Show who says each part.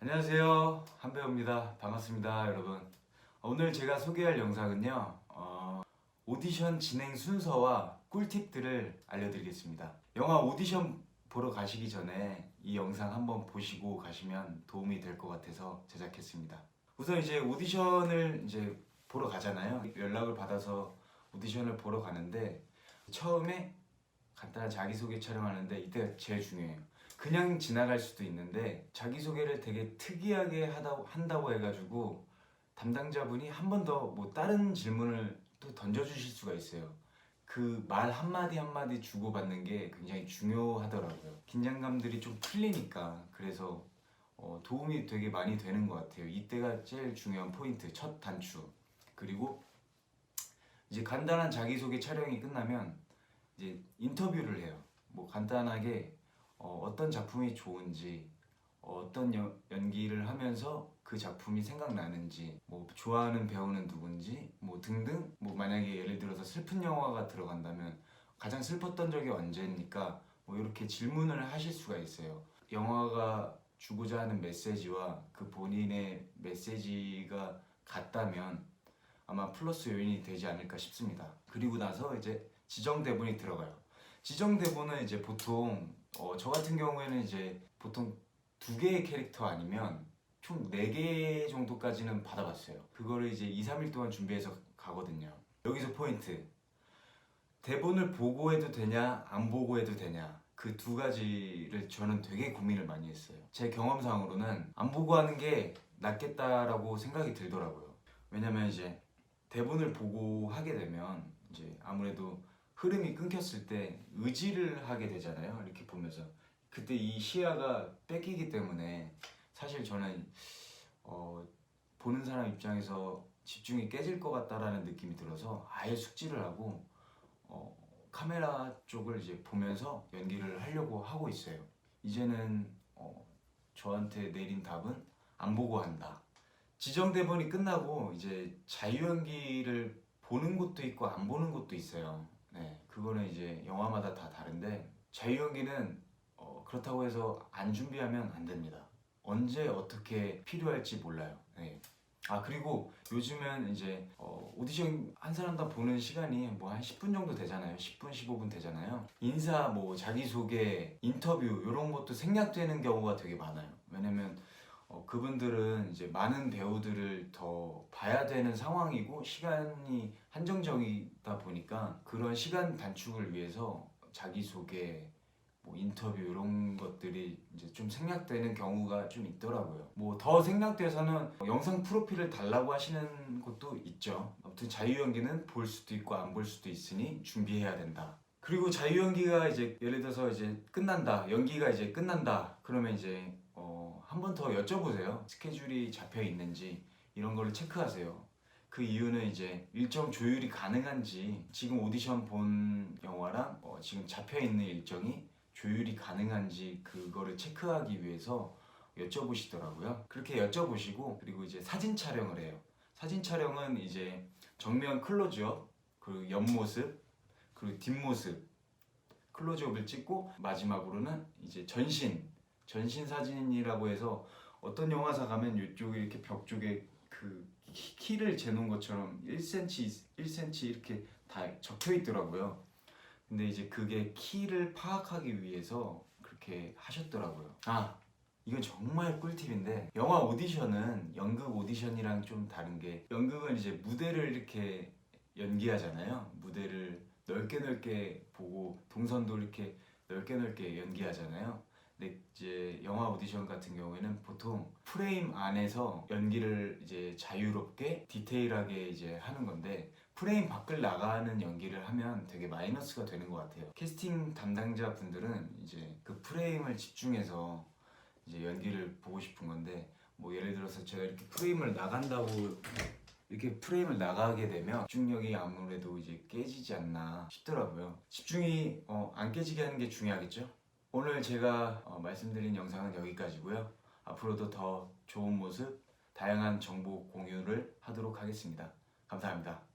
Speaker 1: 안녕하세요. 한배우입니다. 반갑습니다 여러분. 오늘 제가 소개할 영상은요 어, 오디션 진행 순서와 꿀팁들을 알려드리겠습니다. 영화 오디션 보러 가시기 전에 이 영상 한번 보시고 가시면 도움이 될 것 같아서 제작했습니다. 우선 이제 오디션을 이제 보러 가잖아요. 연락을 받아서 오디션을 보러 가는데 처음에 간단한 자기소개 촬영하는데 이때가 제일 중요해요 그냥 지나갈 수도 있는데 자기소개를 되게 특이하게 하다고, 한다고 해가지고 담당자분이 한 번 더 뭐 다른 질문을 또 던져주실 수가 있어요. 그 말 한마디 한마디 주고받는 게 굉장히 중요하더라고요. 긴장감들이 좀 풀리니까 그래서 어, 도움이 되게 많이 되는 것 같아요. 이때가 제일 중요한 포인트, 첫 단추. 그리고 이제 간단한 자기소개 촬영이 끝나면 이제 인터뷰를 해요. 뭐 간단하게 어, 떤 작품이 좋은지 어, 연, 연기를 하면서 그 작품이 생각나는지 뭐 좋아하는 배우는 누군지 뭐 등등. 뭐 만약에 예를 들어서 슬픈 영화가 들어간다면 가장 슬펐던 적이 언제입니까? 뭐 이렇게 질문을 하실 수가 있어요. 영화가 주고자 하는 메시지와 그 본인의 메시지가 같다면 아마 플러스 요인이 되지 않을까 싶습니다. 그리고 나서 이제 지정 대본이 들어가요. 지정 대본은 이제 보통 어, 저 같은 경우에는 이제 보통 두 개의 캐릭터 아니면 총네개 정도까지는 받아봤어요. 그거를 이제 2, 3일 동안 준비해서 가거든요. 여기서 포인트. 대본을 보고 해도 되냐, 안 보고 해도 되냐. 그 두 가지를 저는 되게 고민을 많이 했어요. 제 경험상으로는 안 보고 하는 게 낫겠다라고 생각이 들더라고요. 왜냐면 이제 대본을 보고 하게 되면 이제 아무래도 흐름이 끊겼을 때 의지를 하게 되잖아요. 이렇게 보면서 그때 이 시야가 뺏기기 때문에 사실 저는 어, 보는 사람 입장에서 집중이 깨질 것 같다라는 느낌이 들어서 아예 숙지를 하고 어, 카메라 쪽을 이제 보면서 연기를 하려고 하고 있어요. 이제는 어, 저한테 내린 답은 안 보고 한다. 지정 대본이 끝나고 이제 자유 연기를 보는 곳도 있고 안 보는 곳도 있어요. 네, 그거는 이제 영화마다 다 다른데 자유 연기는 어, 그렇다고 해서 안 준비하면 안 됩니다. 언제 어떻게 필요할지 몰라요. 네. 아 그리고 요즘은 이제 어, 오디션 한 사람당 보는 시간이 뭐 한 10분 정도 되잖아요. 10분, 15분 되잖아요. 인사, 뭐 자기소개, 인터뷰 이런 것도 생략되는 경우가 되게 많아요. 왜냐면 어, 그분들은 이제 많은 배우들을 더 봐야 되는 상황이고 시간이 한정적이다 보니까 그런 시간 단축을 위해서 자기 소개, 뭐 인터뷰 이런 것들이 이제 좀 생략되는 경우가 좀 있더라고요. 뭐 더 생략돼서는 영상 프로필을 달라고 하시는 것도 있죠. 아무튼 자유 연기는 볼 수도 있고 안 볼 수도 있으니 준비해야 된다. 그리고 자유 연기가 이제 예를 들어서 이제 끝난다. 연기가 이제 끝난다. 그러면 이제 어, 한 번 더 여쭤보세요. 스케줄이 잡혀 있는지 이런 거를 체크하세요. 그 이유는 이제 일정 조율이 가능한지 지금 오디션 본 영화랑 어, 지금 잡혀 있는 일정이 조율이 가능한지 그거를 체크하기 위해서 여쭤보시더라고요. 그렇게 여쭤보시고 그리고 이제 사진 촬영을 해요. 사진 촬영은 이제 정면 클로즈업, 그 옆모습, 그리고 뒷모습 클로즈업을 찍고 마지막으로는 이제 전신 전신 사진이라고 해서 어떤 영화사 가면 이쪽에 이렇게 벽 쪽에 그 키- 키를 재놓은 것처럼 1cm, 1cm 이렇게 다 적혀 있더라고요. 근데 이제 그게 키를 파악하기 위해서 그렇게 하셨더라고요. 아, 이건 정말 꿀팁인데 영화 오디션은 연극 오디션이랑 좀 다른 게 연극은 이제 무대를 이렇게 연기하잖아요. 무대를 넓게 넓게 보고 동선도 이렇게 넓게 넓게 연기하잖아요. 근데 이제 영화 오디션 같은 경우에는 보통 프레임 안에서 연기를 이제 자유롭게 디테일하게 이제 하는 건데 프레임 밖을 나가는 연기를 하면 되게 마이너스가 되는 것 같아요. 캐스팅 담당자 분들은 이제 그 프레임을 집중해서 이제 연기를 보고 싶은 건데 뭐 예를 들어서 제가 이렇게 프레임을 나간다고 이렇게 프레임을 나가게 되면 집중력이 아무래도 이제 깨지지 않나 싶더라고요. 집중이 어, 안 깨지게 하는 게 중요하겠죠? 오늘 제가 어, 말씀드린 영상은 여기까지고요. 앞으로도 더 좋은 모습, 다양한 정보 공유를 하도록 하겠습니다. 감사합니다.